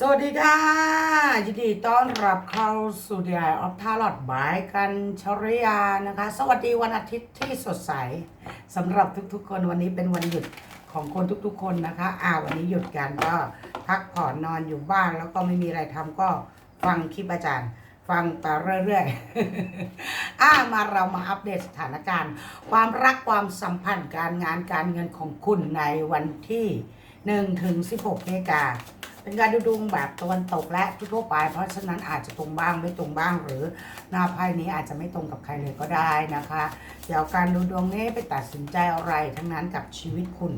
สวัสดีค่ะ ยินดีต้อนรับเข้าสู่ดีไอออฟทาลอดบายกันชริยานะคะ สวัสดีวันอาทิตย์ที่สดใสสำหรับทุกๆคนวันนี้เป็นวันหยุดของคนทุกๆคนนะคะอ่าวันนี้หยุดกันก็พักผ่อนนอนอยู่บ้านแล้วก็ไม่มีอะไรทำก็ฟังคลิปอาจารย์ ฟังไปเรื่อยๆอ่ามาเรามาอัปเดตสถานการณ์ ความรักความสัมพันธ์การงานการเงินของคุณในวันที่1ถึง16นาฬิกา เป็นการดูดวงแบบตะวันตกและทั่วๆไป เพราะฉะนั้นอาจจะตรงบ้างไม่ตรงบ้าง หรือหน้าไพ่นี้อาจจะไม่ตรงกับใครเลยก็ได้นะคะเดี๋ยวการดูดวงนี้ไปตัดสินใจอะไรทั้งนั้นกับชีวิตคุณ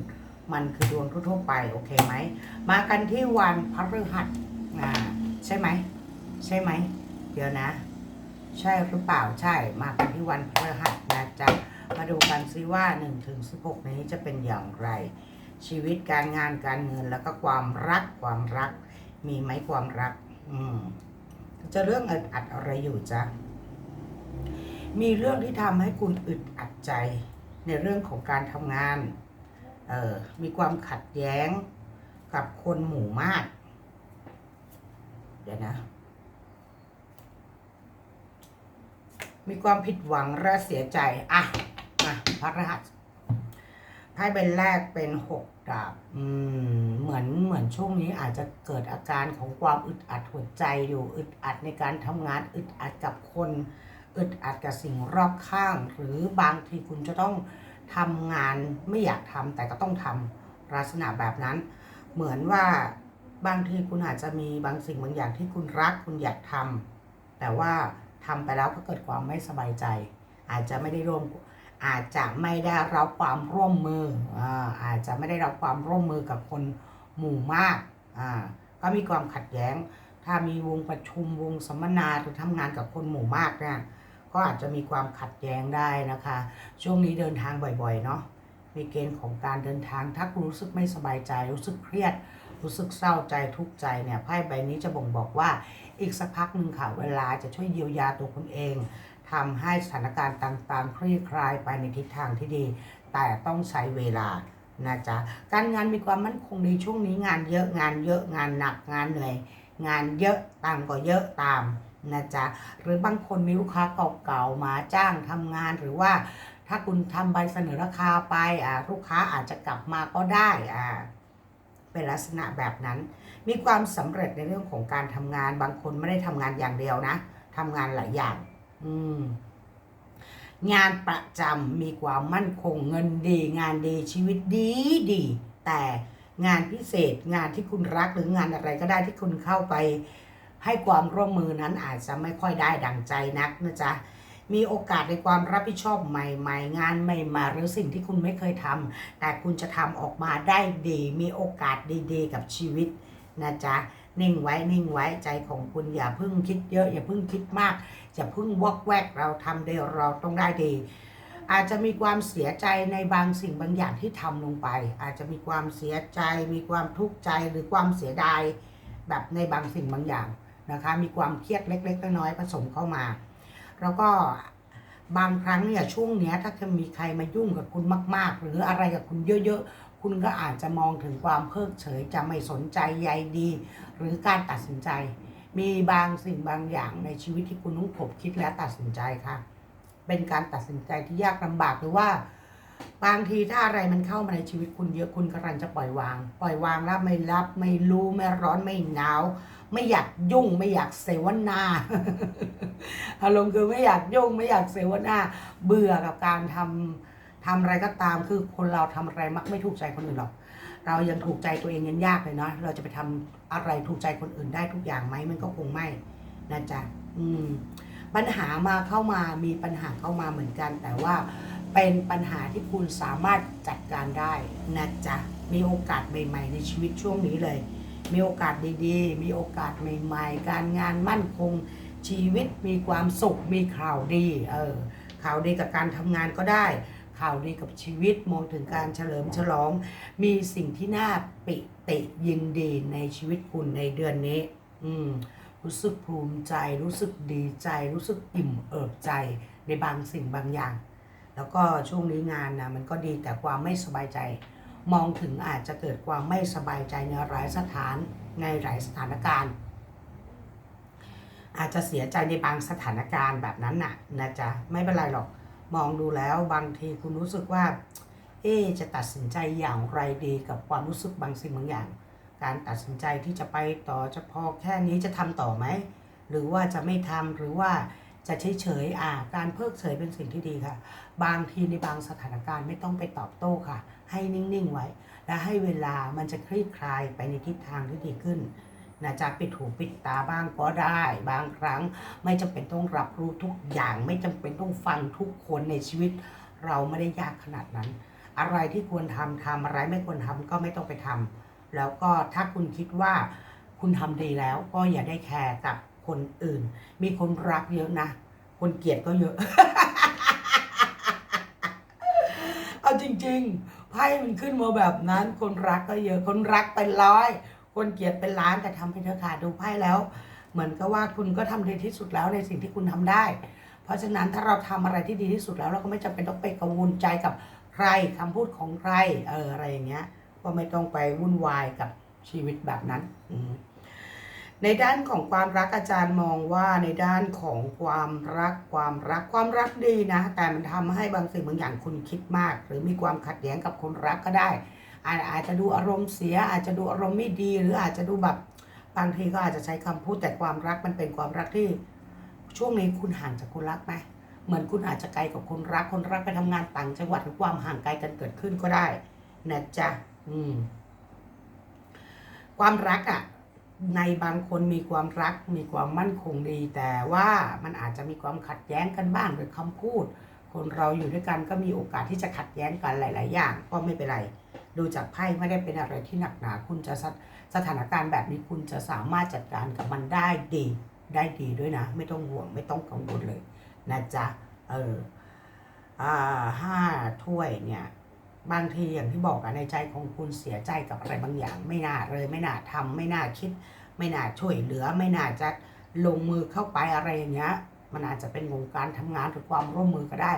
มันคือดวงทั่วๆไปโอเคไหมมากันที่วันพฤหัสอ่าใช่ไหมใช่ไหมเดี๋ยวนะ ใช่หรือเปล่าใช่มากันที่วันพฤหัสนะจ๊ะมาดูกันซิว่า1ถึง16 นี้จะเป็นอย่างไร ชีวิตการงานการเงินแล้วก็ความรักความรัก มีไหมความรัก อืม จะเรื่องอึดอัดอะไรอยู่จ๊ะมีเรื่องที่ทำให้คุณอึดอัดใจ ในเรื่องของการทำงาน เอ่อมีความขัดแย้งกับคนหมู่มาก เดี๋ยวนะ มีความผิดหวังและเสียใจ อะมาพระรหัส ไพ่ใบแรกเป็นหกดาบเหมือนเหมือนช่วงนี้อาจจะเกิดอาการของความอึดอัดหัวใจอยู่อึดอัดในการทำงานอึดอัดกับคนอึดอัดกับสิ่งรอบข้าง หรือบางทีคุณจะต้องทำงานไม่อยากทำแต่ก็ต้องทำลักษณะแบบนั้น เหมือนว่าบางทีคุณอาจจะมีบางสิ่งบางอย่างที่คุณรักคุณอยากทำแต่ว่าทำไปแล้วก็เกิดความไม่สบายใจ อาจจะไม่ได้ร่วม อาจจะไม่ได้รับความร่วมมืออ่าอาจจะไม่ได้รับความร่วมมือกับคนหมู่มากอ่าก็มีความขัดแย้ง ถ้ามีวงประชุมวงสัมมนาหรือทำงานกับคนหมู่มากเนี่ยก็อาจจะมีความขัดแย้งได้นะคะ ช่วงนี้เดินทางบ่อยๆเนาะมีเกณฑ์ของการเดินทางถ้ารู้สึกไม่สบายใจ รู้สึกเครียด รู้สึกเศร้าใจทุกข์ใจเนี่ยไพ่ใบนี้จะบ่งบอกว่าอีกสักพักหนึ่งค่ะเวลาจะช่วยเยียวยาตัวคุณเอง ทำให้สถานการณ์ต่างๆ คลี่คลายไปในทิศทางที่ดี แต่ต้องใช้เวลานะจ๊ะการงานมีความมั่นคงในช่วงนี้งานเยอะงานเยอะงานหนักงานเหนื่อย งานเยอะตังก็เยอะตามนะจ๊ะหรือบางคนมีลูกค้าเก่าๆมาจ้างทำงานหรือว่าถ้าคุณทำใบเสนอราคาไปอ่าลูกค้าอาจจะกลับมาก็ได้อ่าเป็นลักษณะแบบนั้น มีความสำเร็จในเรื่องของการทำงาน บางคนไม่ได้ทำงานอย่างเดียวนะทำงานหลายอย่าง งานประจำมีความมั่นคงเงินดี งานดีชีวิตดีดี แต่งานพิเศษงานที่คุณรักหรืองานอะไรก็ได้ที่คุณเข้าไป ให้ความร่วมมือนั้นอาจจะไม่ค่อยได้ดังใจนักนะจ๊ะมีโอกาสในความรับผิดชอบใหม่ ๆ งานใหม่ๆหรือสิ่งที่คุณไม่เคยทำแต่คุณจะทำออกมาได้ดี มีโอกาสดีๆ กับชีวิตนะจ๊ะ นิ่งไว้นิ่งไว้ใจของคุณอย่าพิ่งคิดเยอะ อย่าพิ่งคิดมากอย่าพิ่งวอกแวกเราทำได้เราต้องได้ดี อาจจะมีความเสียใจในบางสิ่งบางอย่างที่ทำลงไป อาจจะมีความเสียใจ มีความทุกข์ใจหรือความเสียดายแบบในบางสิ่งบางอย่างนะคะ มีความเครียดเล็กๆน้อยๆผสมเข้ามา แล้วก็บางครั้งเนี่ยช่วงเนี้ยถ้าจะมีใครมายุ่งกับคุณมาก ๆ หรืออะไรกับคุณเยอะๆ คุณก็อาจจะมองถึงความเพิกเฉยจะไม่สนใจใยดี หรือการตัดสินใจ มีบางสิ่งบางอย่างในชีวิตที่คุณต้องขบคิดและตัดสินใจค่ะ เป็นการตัดสินใจที่ยากลำบากหรือว่า บางทีถ้าอะไรมันเข้ามาในชีวิตคุณเยอะคุณกำลังจะปล่อยวาง ปล่อยวางแล้วไม่รับไม่รู้ไม่ร้อนไม่หนาวไม่อยากยุ่งไม่อยากเสวนาอารมณ์คือไม่อยากยุ่งไม่อยากเสวนาเบื่อกับการทำ ทำอะไรก็ตามคือคนเราทำอะไรมักไม่ถูกใจคนอื่นหรอก เรายังถูกใจตัวเองยังยากเลยเนาะเราจะไปทำอะไรถูกใจคนอื่นได้ทุกอย่างไหมมันก็คงไม่นะจ๊ะอืมปัญหามาเข้ามามีปัญหาเข้ามาเหมือนกัน แต่ว่าเป็นปัญหาที่คุณสามารถจัดการได้นะจ๊ะมีโอกาสใหม่ ๆ ในชีวิตช่วงนี้เลย มีโอกาสดีๆ มีโอกาสใหม่ ๆ การงานมั่นคงชีวิตมีความสุขมีข่าวดีเออข่าวดีกับการทำงานก็ได้ ข่าวดีกับชีวิตมองถึงการเฉลิมฉลอง มีสิ่งที่น่าปิติยินดีในชีวิตคุณในเดือนนี้ อืมรู้สึกภูมิใจ รู้สึกดีใจ รู้สึกอิ่มเอิบใจในบางสิ่งบางอย่าง แล้วก็ช่วงนี้งานนะมันก็ดีแต่ความไม่สบายใจ มองถึงอาจจะเกิดความไม่สบายใจในหลายสถานในหลายสถานการณ์ อาจจะเสียใจในบางสถานการณ์แบบนั้นน่ะนะจ๊ะไม่เป็นไรหรอก มองดูแล้วบางทีคุณรู้สึกว่า เอ๊จะตัดสินใจอย่างไรดีกับความรู้สึกบางสิ่งบางอย่าง การตัดสินใจที่จะไปต่อจะพอแค่นี้จะทำต่อไหม หรือว่าจะไม่ทำหรือว่าจะเฉยเฉยๆอ่า การเพิกเฉยเป็นสิ่งที่ดีค่ะ บางทีในบางสถานการณ์ไม่ต้องไปตอบโต้ค่ะ ให้นิ่งๆไว้ และให้เวลามันจะคลี่คลายไปในทิศทางที่ดีขึ้น นะจ๊ะปิดหูปิดตาบ้างก็ได้ บางครั้งไม่จำเป็นต้องรับรู้ทุกอย่าง ไม่จำเป็นต้องฟังทุกคนในชีวิต เราไม่ได้ยากขนาดนั้น อะไรที่ควรทำทำอะไรไม่ควรทำก็ไม่ต้องไปทำแล้วก็ถ้าคุณคิดว่าคุณทำดีแล้วก็อย่าได้แคร์กับคนอื่น มีคนรักเยอะนะ คนเกลียดก็เยอะ เอาจริงๆไพ่มันขึ้นมาแบบนั้น คนรักก็เยอะ คนรักเป็นร้อย คนเกลียดเป็นล้านแต่ทำให้เธอขาดดูไพ่แล้ว เหมือนกับว่าคุณก็ทำดีที่สุดแล้วในสิ่งที่คุณทำได้ เพราะฉะนั้นถ้าเราทำอะไรที่ดีที่สุดแล้วเราก็ไม่จำเป็นต้องไปกังวลใจกับใครคำพูดของใครเอออะไรอย่างเงี้ย ก็ไม่ต้องไปวุ่นวายกับชีวิตแบบนั้นในด้านของความรักอาจารย์มองว่าในด้านของความรักความรักความรักดีนะ แต่มันทำให้บางสิ่งบางอย่างคุณคิดมาก หรือมีความขัดแย้งกับคนรักก็ได้ อาจจะดูอารมณ์เสีย อาจจะดูอารมณ์ไม่ดี หรืออาจจะดูแบบบางทีก็อาจจะใช้คำพูดแต่ความรักมันเป็นความรักที่ ช่วงนี้คุณห่างจากคนรักไหมเหมือนคุณอาจจะไกลกับคนรัก คนรักไปทำงานต่างจังหวัดหรือความห่างไกลกันเกิดขึ้นก็ได้นะจ๊ะอืม ความรักอะ่ะ ในบางคนมีความรัก มีความมั่นคงดี แต่ว่ามันอาจจะมีความขัดแย้งกันบ้างโดยคำพูด คนเราอยู่ด้วยกันก็มีโอกาสที่จะขัดแย้งกันหลาย ๆ อย่าง ก็ไม่เป็นไร ดูจากไพ่ไม่ได้เป็นอะไรที่หนักหนา คุณจะสถสถานการณ์แบบนี้คุณจะสามารถจัดการกับมันได้ดีได้ดีด้วยนะ ไม่ต้องห่วงไม่ต้องกังวลเลยนะจ๊ะเออห้าถ้วยเนี่ยบางทีอย่างที่บอกอะในใจของคุณเสียใจกับอะไรบางอย่าง ไม่น่าเลยไม่น่าทำไม่น่าคิด ไม่น่าช่วยเหลือ ไม่น่าจะลงมือเข้าไปอะไรอย่างเงี้ยมันอาจจะเป็นวงการทำงานหรือความร่วมมือก็ได้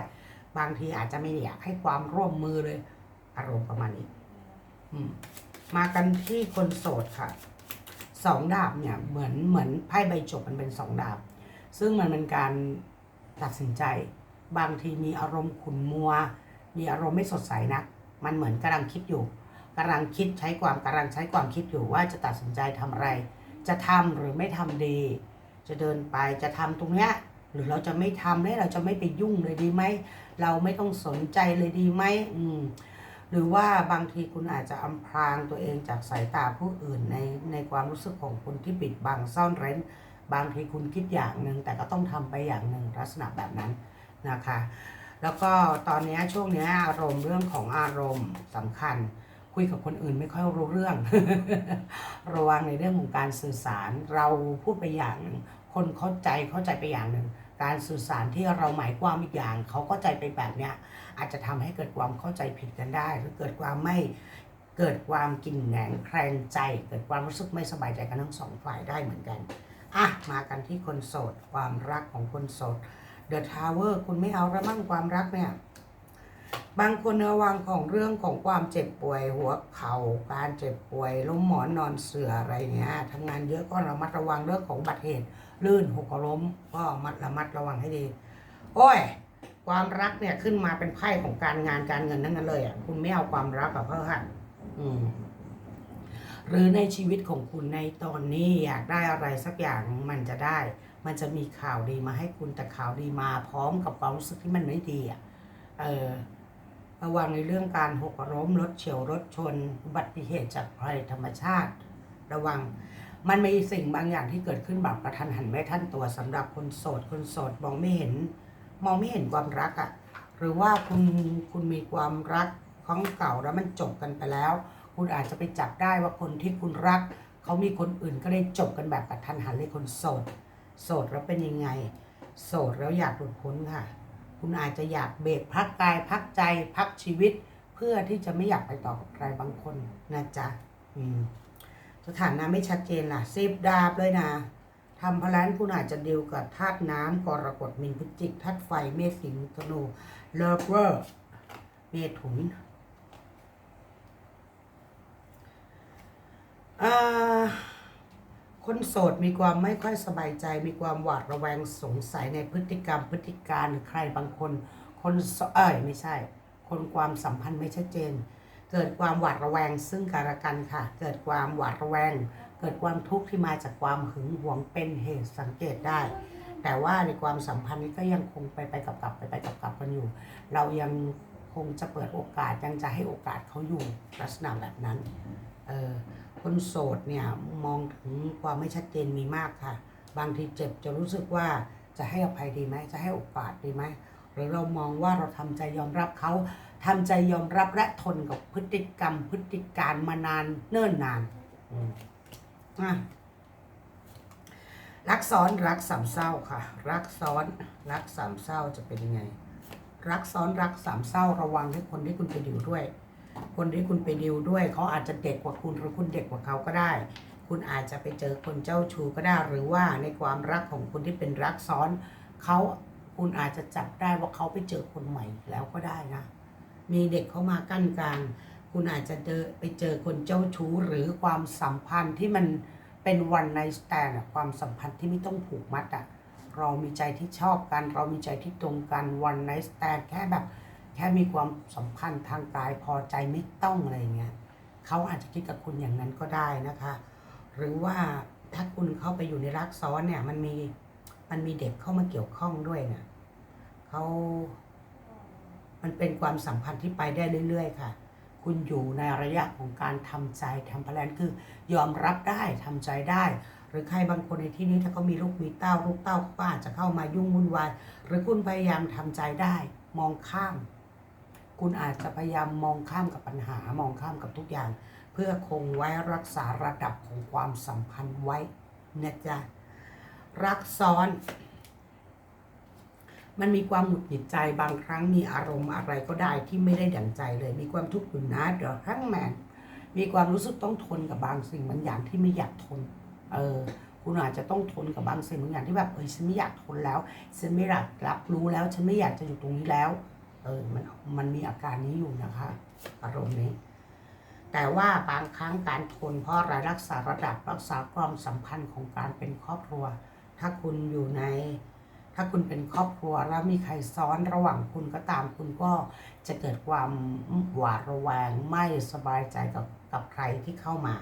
บางทีอาจจะไม่อยากให้ความร่วมมือเลย อารมณ์ประมาณนี้ มากันที่คนโสดค่ะสองดาบเนี่ยเหมือนเหมือนไพ่ใบจบมันเป็นสองดาบ ซึ่งมันเป็นการตัดสินใจ บางทีมีอารมณ์ขุ่นมัว มีอารมณ์ไม่สดใสนัก มันเหมือนกำลังคิดอยู่กำลังคิดใช้ความกำลังใช้ความคิดอยู่ว่าจะตัดสินใจทำอะไร จะทำหรือไม่ทำดี จะเดินไปจะทำตรงเนี้ยหรือเราจะไม่ทำเลยเราจะไม่ไปยุ่งเลยดีไหมเราไม่ต้องสนใจเลยดีไหมอืม หรือว่าบางทีคุณอาจจะอำพรางตัวเองจากสายตาผู้อื่นในในความรู้สึกของคุณที่ปิดบังซ่อนเร้น บางทีคุณคิดอย่างหนึ่งแต่ก็ต้องทำไปอย่างหนึ่งลักษณะแบบนั้นนะคะ แล้วก็ตอนนี้ช่วงเนี้ยอารมณ์เรื่องของอารมณ์สำคัญ คุยกับคนอื่นไม่ค่อยรู้เรื่อง ระวังในเรื่องของการสื่อสารเราพูดไปอย่างหนึ่งคนเข้าใจเข้าใจไปอย่างหนึ่งการสื่อสารที่เราหมายความอีกอย่าง เขาเข้าใจไปแบบเนี้ยอาจจะทำให้เกิดความเข้าใจผิดกันได้ หรือเกิดความไม่เกิดความกินแหนงแคลงใจ เกิดความรู้สึกไม่สบายใจกันทั้งสองฝ่ายได้เหมือนกันอะมากันที่คนโสด ความรักของคนโสด The Tower คุณไม่เอาระมั่งความรักเนี่ย บางคนระวังของเรื่องของความเจ็บป่วยหัวเข่าการเจ็บป่วยล้มหมอนนอนเสืออะไรเงี้ยทำงานเยอะก็ระมัดระวังเรื่องของบัติเหตุลื่นหกล้มก็มัดระมัดระวังให้ดี โอ้ย ความรักเนี่ยขึ้นมาเป็นไพ่ของการงานการเงินทั้งนั้นเลยอะคุณไม่เอาความรักกับเพื่อนอืมหรือในชีวิตของคุณในตอนนี้อยากได้อะไรสักอย่างมันจะได้ มันจะมีข่าวดีมาให้คุณแต่ข่าวดีมาพร้อมกับความรู้สึกที่มันไม่ดีอะเออ ระวังในเรื่องการหกล้มรถเฉียวรถชนอุบัติเหตุจากภัยธรรมชาติ ระวังมันมีสิ่งบางอย่างที่เกิดขึ้นแบบกระทันหันไม่ทันตัวสำหรับคนโสดคนโสดมองไม่เห็น มองไม่เห็นความรักอะ่ะหรือว่าคุณคุณมีความรักของเก่าแล้วมันจบกันไปแล้ว คุณอาจจะไปจับได้ว่าคนที่คุณรัก เขามีคนอื่นก็เลยจบกันแบบกระทันหันเลยคนโสด โสดแล้วเป็นยังไง โสดแล้วอยากหลุดพ้นค่ะ คุณอาจจะอยากเบรกพักกายพักใจพักชีวิต เพื่อที่จะไม่อยากไปต่อกับใครบางคนนะจ๊ะสถานะไม่ชัดเจนล่ะสิบดาบเลยนะทำพลันคุณอาจจะดิวกับธาตุน้ำกรกฎมินพิจิกธาตุไฟเมษสิงห์ธนูเลิฟเวอร์เมถุนอ่า คนโสดมีความไม่ค่อยสบายใจ มีความหวาดระแวงสงสัยในพฤติกรรม พฤติการหรือใครบางคน คนเอ้ยไม่ใช่ คนความสัมพันธ์ไม่ชัดเจน เกิดความหวาดระแวงซึ่งกันและกันค่ะ เกิดความหวาดระแวง เกิดความทุกข์ที่มาจากความหึงหวงเป็นเหตุสังเกตได้ แต่ว่าในความสัมพันธ์นี้ก็ยังคงไปไปกับกับไปไปกับกับกันอยู่ เรายังคงจะเปิดโอกาสยังจะให้โอกาสเขาอยู่ลักษณะแบบนั้น คนโสดเนี่ยมองถึงความไม่ชัดเจนมีมากค่ะ บางทีเจ็บจะรู้สึกว่าจะให้อภัยดีไหมจะให้โอกาสดีไหมหรือเรามองว่าเราทำใจยอมรับเขาทำใจยอมรับและทนกับพฤติกรรม พฤติการมานานเนิ่นนานอืมอะรักซ้อนรักสามเศร้าค่ะ รักซ้อนรักสามเศร้าจะเป็นยังไง รักซ้อนรักสามเศร้าระวังให้คนที่คุณไปดิวด้วย คนที่คุณไปดิวด้วยเขาอาจจะเด็กกว่าคุณหรือคุณเด็กกว่าเขาก็ได้ คุณอาจจะไปเจอคนเจ้าชู้ก็ได้ หรือว่าในความรักของคุณที่เป็นรักซ้อนเขาคุณอาจจะจับได้ว่าเขาไปเจอคนใหม่แล้วก็ได้นะ มีเด็กเข้ามากั้นกลาง คุณอาจจะเจอไปเจอคนเจ้าชู้หรือความสัมพันธ์ที่มันเป็นวันในสแตนความสัมพันธ์ที่ไม่ต้องผูกมัดอะเรามีใจที่ชอบกัน เรามีใจที่ตรงกันวันในสแตนแค่แบบ แค่มีความสัมพันธ์ทางกายพอใจไม่ต้องอะไรเงี้ยเขาอาจจะคิดกับคุณอย่างนั้นก็ได้นะคะ หรือว่าถ้าคุณเข้าไปอยู่ในรักซ้อนเนี่ยมันมีมันมีเด็กเข้ามาเกี่ยวข้องด้วยเนี่ยเขามันเป็นความสัมพันธ์ที่ไปได้เรื่อย ๆ ค่ะ คุณอยู่ในระยะของการทำใจทำแพลนคือยอมรับได้ทำใจได้ หรือใครบางคนในที่นี้ถ้าเขามีลูกมีเต้าลูกเต้าเขาก็อาจจะเข้ามายุ่งวุ่นวายหรือคุณพยายามทำใจได้ มองข้าม คุณอาจจะพยายามมองข้ามกับปัญหามองข้ามกับทุกอย่าง เพื่อคงไว้รักษาระดับของความสัมพันธ์ไว้นะจ๊ะรักซ้อน มันมีความหงุดหงิดใจบางครั้งมีอารมณ์อะไรก็ได้ที่ไม่ได้ดั่งใจเลย มีความทุกข์อยู่นะเดี๋ยวข้างแมนมีความรู้สึกต้องทนกับบางสิ่งบางอย่างที่ไม่อยากทน เออ คุณอาจจะต้องทนกับบางสิ่งบางอย่างที่แบบเออฉันไม่อยากทนแล้ว ฉันไม่อยากรับรู้แล้ว ฉันไม่อยากจะอยู่ตรงนี้แล้ว เออมันมันมีอาการนี้อยู่นะคะ อารมณ์นี้ แต่ว่าบางครั้งการทนเพราะอะไรรักษาระดับรักษาความสัมพันธ์ของการเป็นครอบครัว ถ้าคุณอยู่ใน ถ้าคุณเป็นครอบครัวแล้วมีใครซ้อนระหว่างคุณก็ตามคุณก็จะเกิดความหวาดระแวงไม่สบายใจกับกับใครที่เข้ามา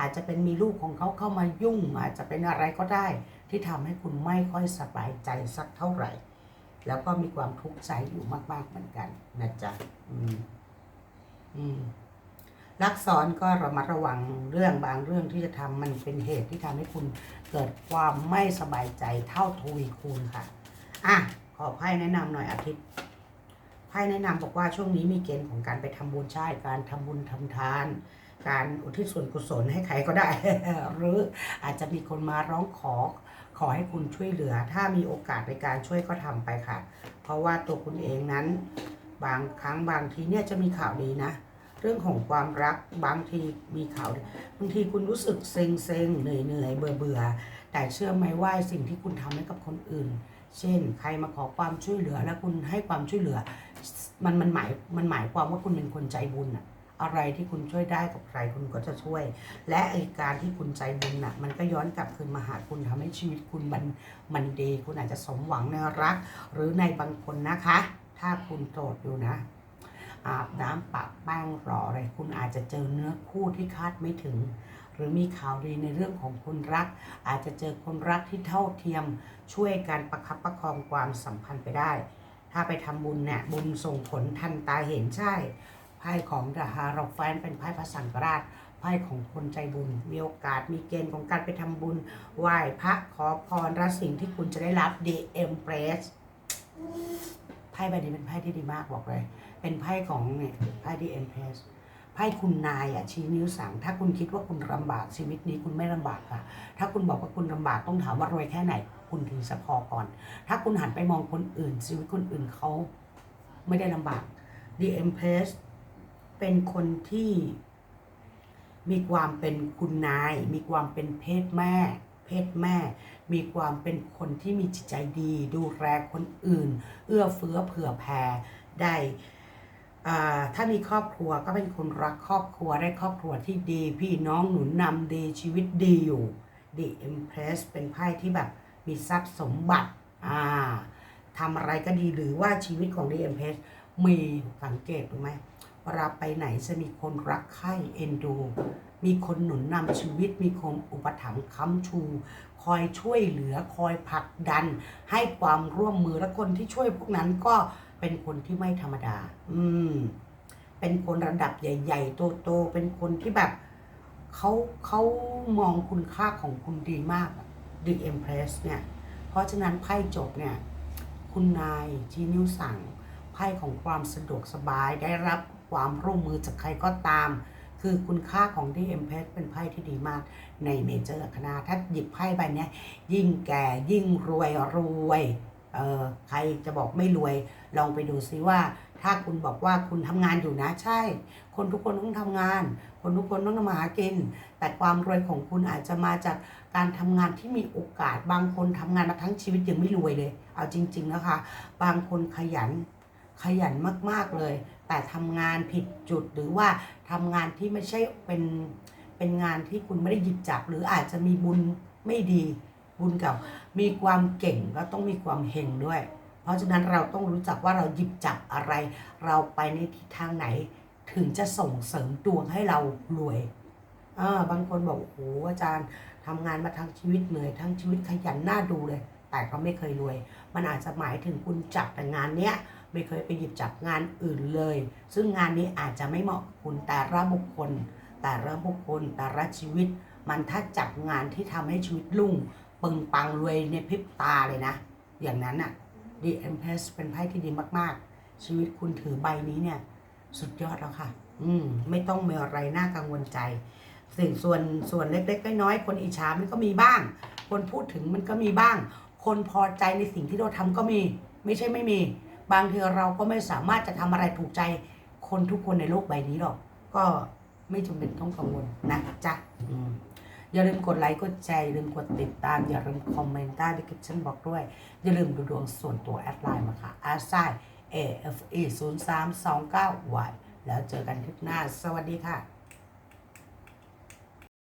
อาจจะเป็นมีลูกของเขาเข้ามายุ่ง อาจจะเป็นอะไรก็ได้ ที่ทำให้คุณไม่ค่อยสบายใจสักเท่าไหร่ แล้วก็มีความทุกข์ใจอยู่มาก ๆ เหมือนกันนะจ๊ะอืมอืมรักซ้อนก็ระมัดระวังเรื่องบางเรื่องที่จะทำมันเป็นเหตุที่ทำให้คุณเกิดความไม่สบายใจเท่าทวีคูณค่ะ อะ ขอไพ่แนะนำหน่อยอาทิตย์ไพ่แนะนำบอกว่าช่วงนี้มีเกณฑ์ของการไปทำบุญใช่การทำบุญทำทาน การอุทิศส่วนกุศลให้ใครก็ได้ หรืออาจจะมีคนมาร้องขอ ขอให้คุณช่วยเหลือ ถ้ามีโอกาสในการช่วยก็ทำไปค่ะ เพราะว่าตัวคุณเองนั้น บางครั้งบางทีเนี่ยจะมีข่าวดีนะ เรื่องของความรักบางทีมีข่าวบางทีคุณรู้สึกเซ็งเซ็งเหนื่อยเหนื่อยเบื่อเบื่อแต่เชื่อไหมว่าสิ่งที่คุณทำให้กับคนอื่น เช่น ใครมาขอความช่วยเหลือแล้วคุณให้ความช่วยเหลือ มันมันหมายมันหมายความว่าคุณเป็นคนใจบุญอะ อะไรที่คุณช่วยได้กับใครคุณก็จะช่วย และไอการที่คุณใจบุญน่ะมันก็ย้อนกลับคืนมาหาคุณทำให้ชีวิตคุณมันมันดี คุณอาจจะสมหวังในรัก หรือในบางคนนะคะ ถ้าคุณโสดอยู่นะ อาบน้ำปะแป้งรออะไรคุณอาจจะเจอเนื้อคู่ที่คาดไม่ถึง หรือมีข่าวดีในเรื่องของคนรัก อาจจะเจอคนรักที่เท่าเทียมช่วยกันประคับประคองความสัมพันธ์ไปได้ ถ้าไปทำบุญเนี่ยบุญส่งผลทันตาเห็นใช่ พ่ของดาฮารอแฟนเป็นไพ่พระสังกราชไพ่ของคนใจบุญ มีโอกาสมีเกณฑ์ของการไปทำบุญไหว้พระขอพรและสิ่งที่คุณจะได้รับ The Empress ไพ่ใบนี้เป็นไพ่ที่ดีมากบอกเลย เป็นไพ่ของเนี่ยไพ่ The Empress ไพ่คุณนายอะชี้นิ้วสั่ง ถ้าคุณคิดว่าคุณลำบากชีวิตนี้คุณไม่ลำบากค่ะ ถ้าคุณบอกว่าคุณลำบากต้องถามว่ารวยแค่ไหน คุณถึงจะพอก่อน ถ้าคุณหันไปมองคนอื่นชีวิตคนอื่นเขาไม่ได้ลำบาก The Empress เป็นคนที่มีความเป็นคุณนาย มีความเป็นเพศแม่ เพศแม่ มีความเป็นคนที่มีจิตใจดี ดูแลคนอื่น เอื้อเฟื้อเผื่อแผ่ได้ถ้ามีครอบครัวก็เป็นคนรักครอบครัวได้ครอบครัวที่ดี พี่น้องหนุนนำดีชีวิตดีอยู่ The Empress เป็นไพ่ที่แบบมีทรัพย์สมบัติอ่าทำอะไรก็ดีหรือว่าชีวิตของ The Empress มีสังเกตถูกไหม เวลาไปไหนจะมีคนรักใคร่เอ็นดู มีคนหนุนนำชีวิต มีคนอุปถัมภ์ค้ำชู คอยช่วยเหลือคอยผลักดัน ให้ความร่วมมือและคนที่ช่วยพวกนั้นก็เป็นคนที่ไม่ธรรมดา อืม เป็นคนระดับใหญ่ ๆ โตๆเป็นคนที่แบบเขาเขามองคุณค่าของคุณดีมาก The Empress เนี่ย เพราะฉะนั้นไพ่จบเนี่ย คุณนายชี้นิ้วสั่งไพ่ของความสะดวกสบายได้รับ ความร่วมมือจากใครก็ตาม คือคุณค่าของ The Empress เป็นไพ่ที่ดีมากในเมเจอร์คณะถ้าหยิบไพ่ใบนี้ยิ่งแก่ยิ่งรวยรวยเออใครจะบอกไม่รวยลองไปดูซิว่า ถ้าคุณบอกว่าคุณทำงานอยู่นะใช่ คนทุกคนต้องทำงาน คนทุกคนต้องทำมาหากิน แต่ความรวยของคุณอาจจะมาจากการทำงานที่มีโอกาส บางคนทำงานมาทั้งชีวิตยังไม่รวยเลย เอาจริง ๆนะคะ บางคนขยันขยันมากๆเลย แต่ทำงานผิดจุดหรือว่าทำงานที่ไม่ใช่เป็นเป็นงานที่คุณไม่ได้หยิบจับ หรืออาจจะมีบุญไม่ดีบุญเก่า มีความเก่งก็ต้องมีความเฮงด้วย เพราะฉะนั้นเราต้องรู้จักว่าเราหยิบจับอะไร เราไปในทิศทางไหน ถึงจะส่งเสริมดวงให้เรารวยเออบางคนบอกโอ้โหอาจารย์ทำงานมาทั้งชีวิตเหนื่อยทั้งชีวิตขยันหน้าดูเลย แต่ก็ไม่เคยรวย มันอาจจะหมายถึงคุณจับแต่งานเนี้ย ไม่เคยไปหยิบจับงานอื่นเลย ซึ่งงานนี้อาจจะไม่เหมาะคุณแต่ละบุคคล แต่ละบุคคล แต่ละชีวิต มันถ้าจับงานที่ทำให้ชีวิตรุ่งปึงปังรวยในพริบตาเลยนะ อย่างนั้นอะ The Empress เป็นไพ่ที่ดีมากๆ ชีวิตคุณถือใบนี้เนี่ย สุดยอดแล้วค่ะ อืม ไม่ต้องมีอะไรน่ากังวลใจสิ่งส่วนส่วนเล็กๆน้อยๆคนอิจฉามันก็มีบ้าง คนพูดถึงมันก็มีบ้าง คนพอใจในสิ่งที่เราทำก็มี ไม่ใช่ไม่มี บางทีเราก็ไม่สามารถจะทำอะไรถูกใจคนทุกคนในโลกใบนี้หรอก ก็ไม่จำเป็นต้องกังวลนะจ๊ะอย่าลืมกดไลค์กดแชร์อย่าลืมกดติดตาม อย่าลืมคอมเมนต์ใต้ดีคริปชั่นบอกด้วย อย่าลืมดูดวงส่วนตัวแอดไลน์มาค่ะ a s i a f e 0 3 2 9 y แล้วเจอกันคลิปหน้า สวัสดีค่ะ